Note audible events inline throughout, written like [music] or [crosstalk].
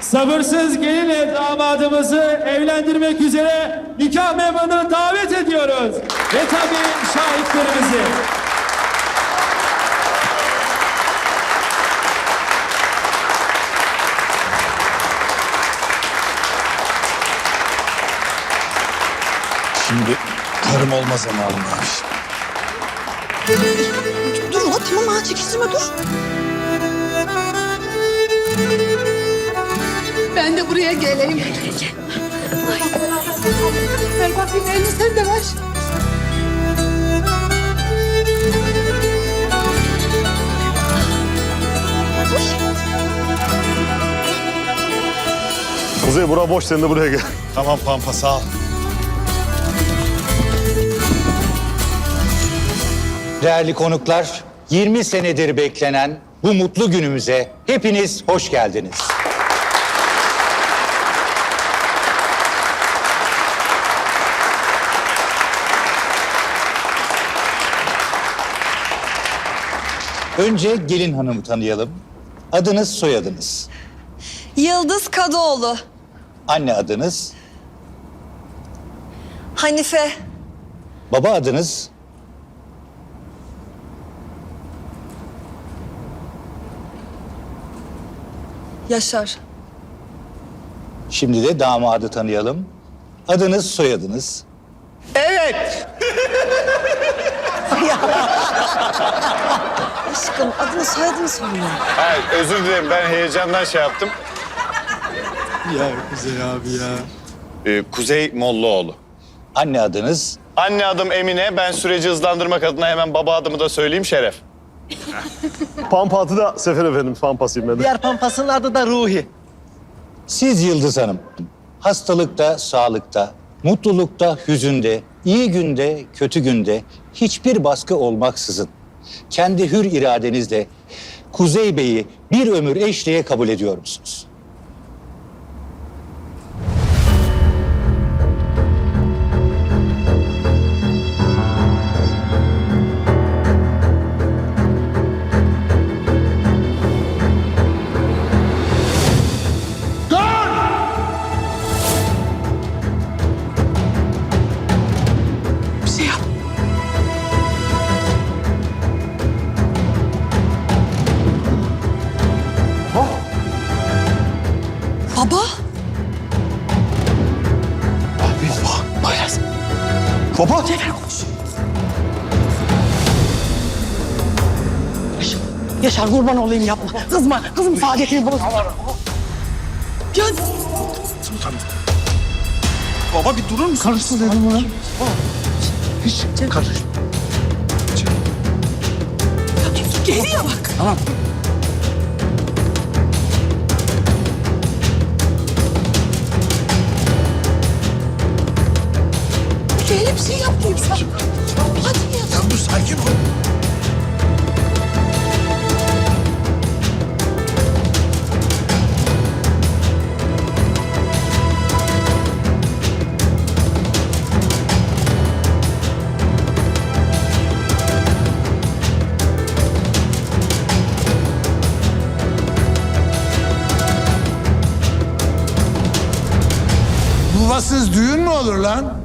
sabırsız gelinle damadımızı evlendirmek üzere nikah memurunu davet ediyoruz. Ve tabii şahitlerimizi. Şimdi karım olma zamanıymış. Dur ulan tamam ha çekiştirme dur. Ben de buraya geleyim. Ay. Ver bakayım elini sen de ver. Kuzey bura boş sen de buraya gel. Tamam Pampa sağ ol. Değerli konuklar, 20 senedir beklenen bu mutlu günümüze hepiniz hoş geldiniz. Önce gelin hanımı tanıyalım. Adınız, soyadınız. Yıldız Kadıoğlu. Anne adınız, Hanife. baba adınız, Yaşar. şimdi de damadı tanıyalım. Adınız, soyadınız. [laughs] [laughs] Aşkım adını soyadını söyle. Hayır özür dilerim ben heyecandan şey yaptım. Ya Kuzey abi ya. Ee, Kuzey Mollaoğlu. Anne adınız, Anne adım Emine. Ben süreci hızlandırmak adına hemen baba adımı da söyleyeyim Şeref. Pampa adı da Sefer efendim. Pampasıyım ben de. Diğer pampasının adı da Ruhi. Siz Yıldız Hanım, hastalıkta, sağlıkta, mutlulukta, hüzünde, iyi günde, kötü günde hiçbir baskı olmaksızın kendi hür iradenizle Kuzey Bey'i bir ömür eşliğe kabul ediyor musunuz? Baba. Yaşar kurban olayım yapma. Kızma. Kızım saadetini bozma. Ya Baba bir durur musun? Karışsın dedim ona. Hiç karış. geriye bak. Tamam. Öyle bir şey yapmayayım sen. Hadi ya. Ya dur sakin ol. Yuvasız düğün mü olur lan?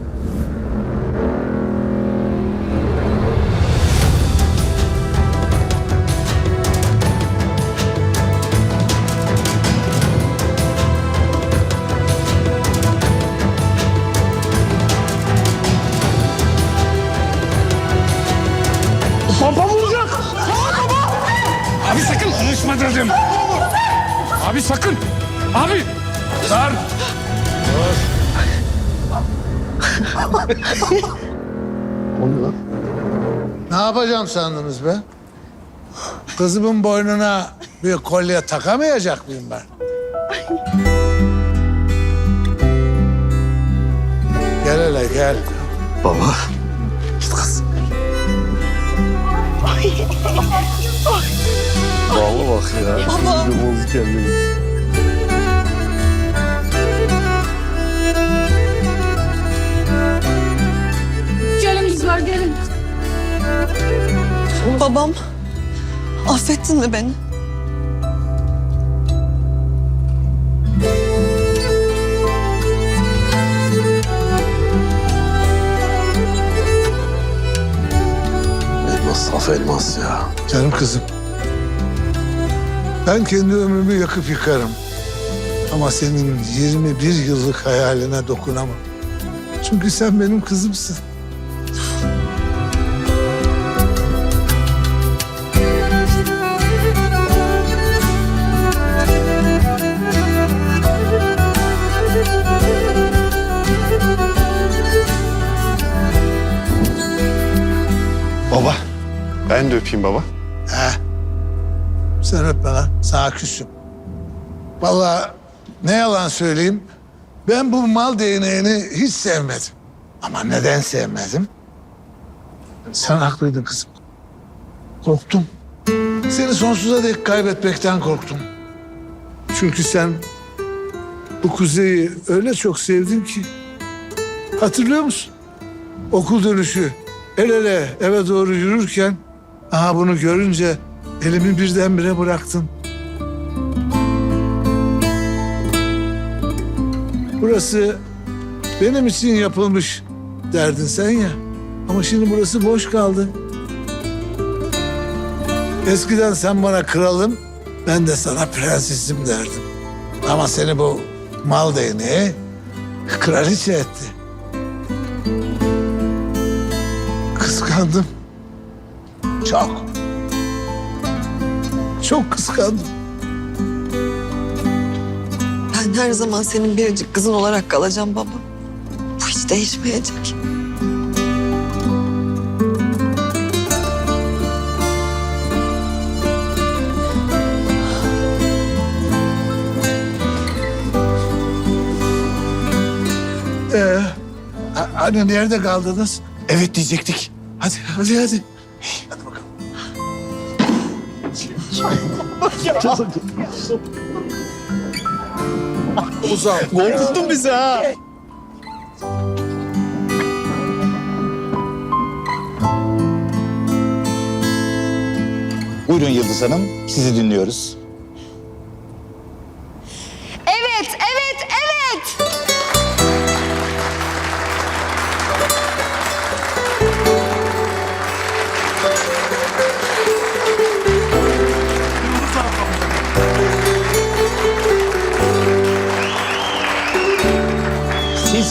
Pampa vuracak. Abi sakın konuşma dedim. Abi sakın. Abi. [laughs] Dur. Ne yapacağım sandınız be? Kızımın boynuna bir kolye takamayacak mıyım ben? Gel hele gel. Baba. Baba bak ya. Baba. İyice bozdu kendini. Gelin kızlar gelin. Babam. Affettin mi beni? İnanılmaz ya. Canım kızım. Ben kendi ömrümü yakıp yıkarım. Ama senin 21 yıllık hayaline dokunamam. Çünkü sen benim kızımsın. Ben de öpeyim baba. Sen öpme lan. Sana küsüm. Vallahi ne yalan söyleyeyim. Ben bu mal değneğini hiç sevmedim. Ama neden sevmedim? Sen haklıydın kızım. Korktum. Seni sonsuza dek kaybetmekten korktum. Çünkü sen bu kuzeyi öyle çok sevdin ki. Hatırlıyor musun? Okul dönüşü el ele eve doğru yürürken aha bunu görünce elimi birdenbire bıraktın. Burası benim için yapılmış derdin sen ya. Ama şimdi burası boş kaldı. Eskiden sen bana kralım, ben de sana prensesim derdim. Ama seni bu mal değneği kraliçe etti. Kıskandım. Çok. Çok kıskandım. Ben her zaman senin biricik kızın olarak kalacağım baba. Bu hiç değişmeyecek. Ee, hani nerede kaldınız? Evet diyecektik. Hadi, hadi, hadi. Hadi bakalım. Uzal. Korkuttun bizi ha. Buyurun Yıldız Hanım, sizi dinliyoruz. Evet, evet, evet.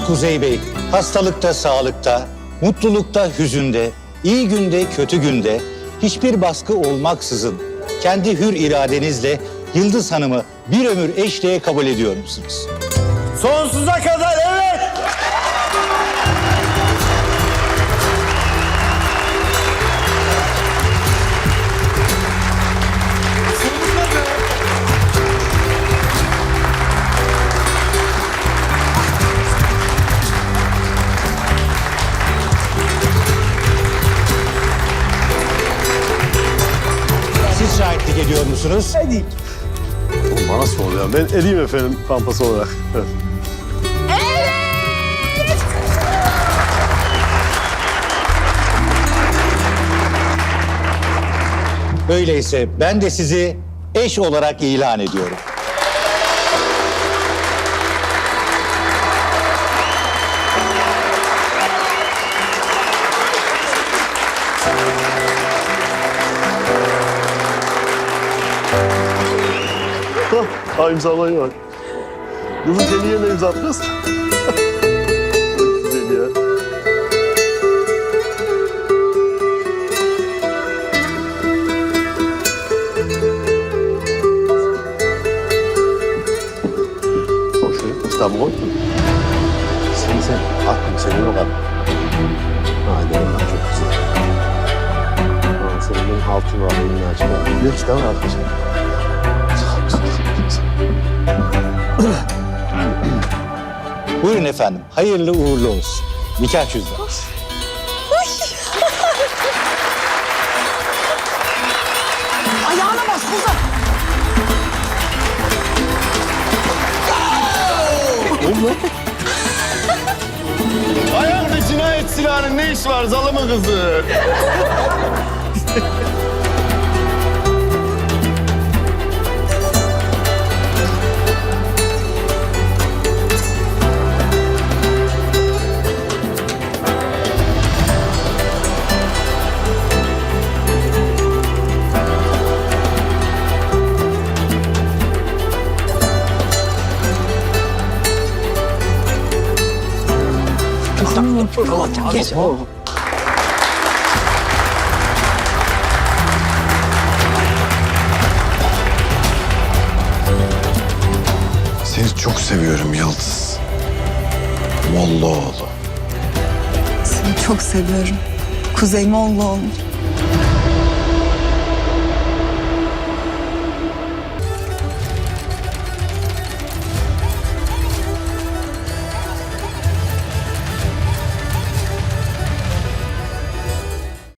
Kuzey Bey, hastalıkta, sağlıkta, mutlulukta, hüzünde, iyi günde, kötü günde, hiçbir baskı olmaksızın kendi hür iradenizle Yıldız Hanım'ı bir ömür eşliğe kabul ediyor musunuz? Sonsuza kadar evet. Ediyor musunuz? Oğlum bana sor ya. Ben edeyim efendim pampası olarak. Evet. Öyleyse ben de sizi eş olarak ilan ediyorum. Hah, Ha imzalayın bak. Kendi yerine imza atmaz. Çok güzel ya. Hoş geldin. Kitabı koy. Sen aklım senin o kadar. Hadi bakalım çok güzel. Ha, senin benim altın var, elini açma. Bir kitabı arkadaşlar. [coughs] Buyurun efendim, hayırlı uğurlu olsun. Nikah cüzdanı. [laughs] Ayağına bas kızım. Ayağında cinayet silahının ne işi var zalımı kızı? [laughs] Geç. Seni çok seviyorum Yıldız. Mollaoğlu. Seni çok seviyorum. Kuzey Mollaoğlu.